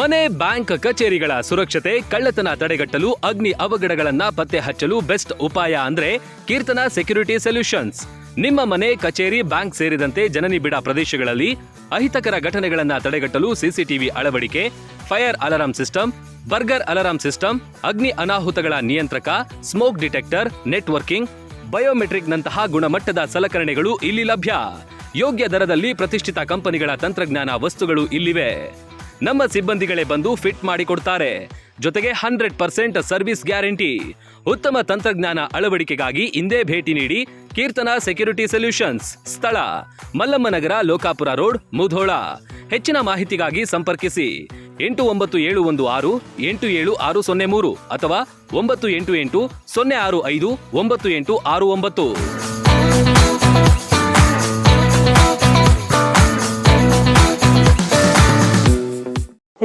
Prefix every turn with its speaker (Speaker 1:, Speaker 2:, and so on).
Speaker 1: ಮನೆ, ಬ್ಯಾಂಕ್, ಕಚೇರಿಗಳ ಸುರಕ್ಷತೆ, ಕಳ್ಳತನ ತಡೆಗಟ್ಟಲು, ಅಗ್ನಿ ಅವಘಡಗಳನ್ನ ಪತ್ತೆ ಹಚ್ಚಲು ಬೆಸ್ಟ್ ಉಪಾಯ ಅಂದ್ರೆ ಕೀರ್ತನ ಸೆಕ್ಯೂರಿಟಿ ಸೊಲ್ಯೂಷನ್ಸ್. ನಿಮ್ಮ ಮನೆ, ಕಚೇರಿ, ಬ್ಯಾಂಕ್ ಸೇರಿದಂತೆ ಜನನಿಬಿಡ ಪ್ರದೇಶಗಳಲ್ಲಿ ಅಹಿತಕರ ಘಟನೆಗಳನ್ನ ತಡೆಗಟ್ಟಲು ಸಿಸಿಟಿವಿ ಅಳವಡಿಕೆ, fire alarm system burglar alarm system ಅಗ್ನಿ ಅನಾಹುತಗಳ ನಿಯಂತ್ರಕ, ಸ್ಮೋಕ್ ಡಿಟೆಕ್ಟರ್, ನೆಟ್ವರ್ಕಿಂಗ್ ಬಯೋಮೆಟ್ರಿಕ್ ನಂತಹ ಗುಣಮಟ್ಟದ ಸಲಕರಣೆಗಳು ಇಲ್ಲಿ ಲಭ್ಯ. ಯೋಗ್ಯ ದರದಲ್ಲಿ ಪ್ರತಿಷ್ಠಿತ ಕಂಪನಿಗಳ ತಂತ್ರಜ್ಞಾನ ವಸ್ತುಗಳು ಇಲ್ಲಿವೆ. ನಮ್ಮ ಸಿಬ್ಬಂದಿಗಳೇ ಬಂದು ಫಿಟ್ ಮಾಡಿಕೊಡ್ತಾರೆ ಜೊತೆಗೆ ಹಂಡ್ರೆಡ್ ಪರ್ಸೆಂಟ್ ಸರ್ವಿಸ್ ಗ್ಯಾರಂಟಿ. ಉತ್ತಮ ತಂತ್ರಜ್ಞಾನ ಅಳವಡಿಕೆಗಾಗಿ ಇಂದೇ ಭೇಟಿ ನೀಡಿ ಕೀರ್ತನ ಸೆಕ್ಯೂರಿಟಿ ಸೊಲ್ಯೂಷನ್ಸ್, ಸ್ಥಳ, ಮಲ್ಲಮ್ಮನಗರ ಲೋಕಾಪುರ ರೋಡ್, ಮುಧೋಳ. ಹೆಚ್ಚಿನ ಮಾಹಿತಿಗಾಗಿ ಸಂಪರ್ಕಿಸಿ. ಎಂಟು ಒಂಬತ್ತು ಏಳು ಒಂದು ಆರು, ಎಂಟು ಏಳು ಆರು ಸೊನ್ನೆ ಮೂರು ಅಥವಾ ಒಂಬತ್ತು ಎಂಟು ಎಂಟು ಸೊನ್ನೆ ಆರು ಐದು, ಒಂಬತ್ತು ಎಂಟು ಆರು ಒಂಬತ್ತು.